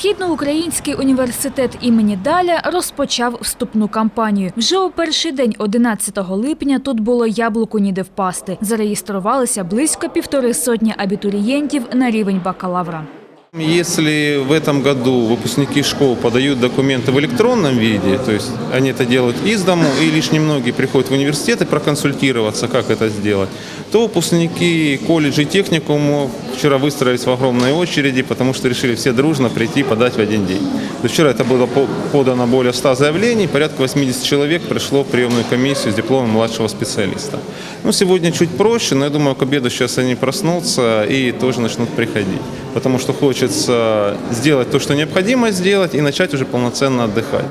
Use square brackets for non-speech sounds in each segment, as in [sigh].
Східноукраїнський університет імені Даля розпочав вступну кампанію. Вже у перший день, 11 липня, тут було яблуку ніде впасти. Зареєструвалися близько півтори сотні абітурієнтів на рівень бакалавра. Если в этом году выпускники школ подают документы в электронном виде, то есть они это делают из дому, и лишь немногие приходят в университеты проконсультироваться, как это сделать, то выпускники колледжей техникумов вчера выстроились в огромной очереди, потому что решили все дружно прийти подать в один день. То вчера это было по- подано более 100 заявлений, порядка 80 человек пришло в приемную комиссию с дипломом младшего специалиста. Ну, сегодня чуть проще, но я думаю, к обеду сейчас они проснутся и тоже начнут приходить. Потому что хочется сделать то, что необходимо сделать, и начать уже полноценно отдыхать.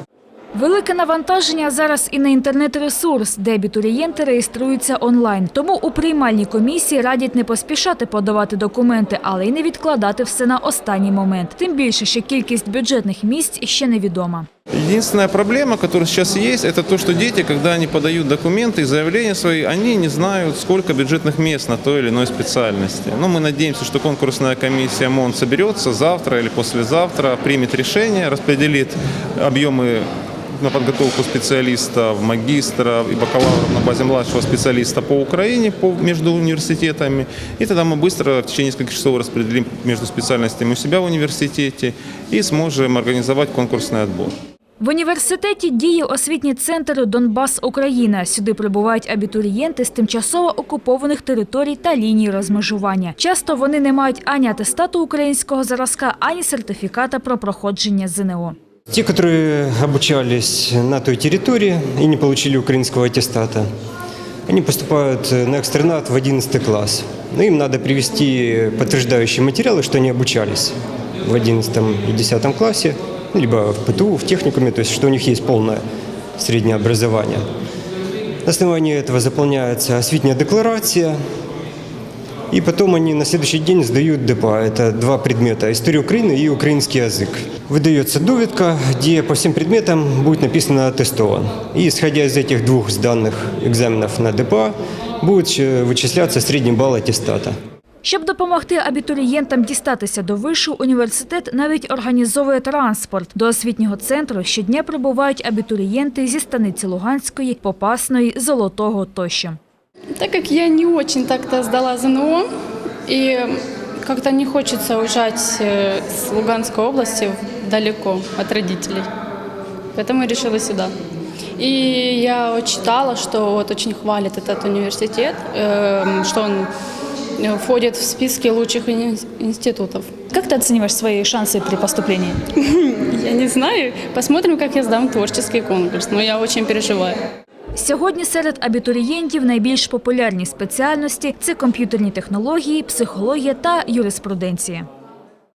Велике навантаження зараз і на інтернет-ресурс, де абітурієнти реєструються онлайн. Тому у приймальній комісії радять не поспішати подавати документи, але й не відкладати все на останній момент. Тим більше, що кількість бюджетних місць ще невідома. Единственная проблема, которая сейчас есть, это то, что дети, когда они подают документы и заявления свои, они не знают, сколько бюджетных мест на той или иной специальности. Но мы надеемся, что конкурсная комиссия МОН соберется завтра или послезавтра, примет решение, распределит объемы на подготовку специалистов, магистров и бакалавров на базе младшего специалиста по Украине, по, между университетами. И тогда мы быстро в течение нескольких часов распределим между специальностями у себя в университете и сможем организовать конкурсный отбор. В університеті діє освітній центр Донбас Україна. Сюди прибувають абітурієнти з тимчасово окупованих територій та ліній розмежування. Часто вони не мають ані атестату українського зразка, ані сертифіката про проходження ЗНО. Те, которые обучались на той территории и не получили украинского аттестата, они поступают на экстернат в 11 класс. Но им надо привести подтверждающие материалы, что они обучались в 11 и 10 классе, либо в ПТУ, в техникуме, то есть что у них есть полное среднее образование. На основании этого заполняется освітняя декларация, и потом они на следующий день сдают ДПА. Это два предмета – история Украины и украинский язык. Выдается довідка, где по всем предметам будет написано «аттестован». И исходя из этих двух сданных экзаменов на ДПА, будет э, вычисляться средний балл аттестата. Щоб допомогти абітурієнтам дістатися до вишу, університет навіть організовує транспорт. До освітнього центру щодня прибувають абітурієнти зі станиці Луганської, Попасної, Золотого тощо. Так как я не очень так-то сдала ЗНО, и как-то не хочется уезжать э, с Луганской области далеко от родителей. Поэтому я решила сюда. И я читала, что вот очень хвалит этот университет, эм, что он э, входит в списки лучших институтов. Как ты оцениваешь свои шансы при поступлении? [laughs] Я не знаю, посмотрим, как я сдам творческий конкурс, но я очень переживаю. Сьогодні серед абітурієнтів найбільш популярні спеціальності – це комп'ютерні технології, психологія та юриспруденція.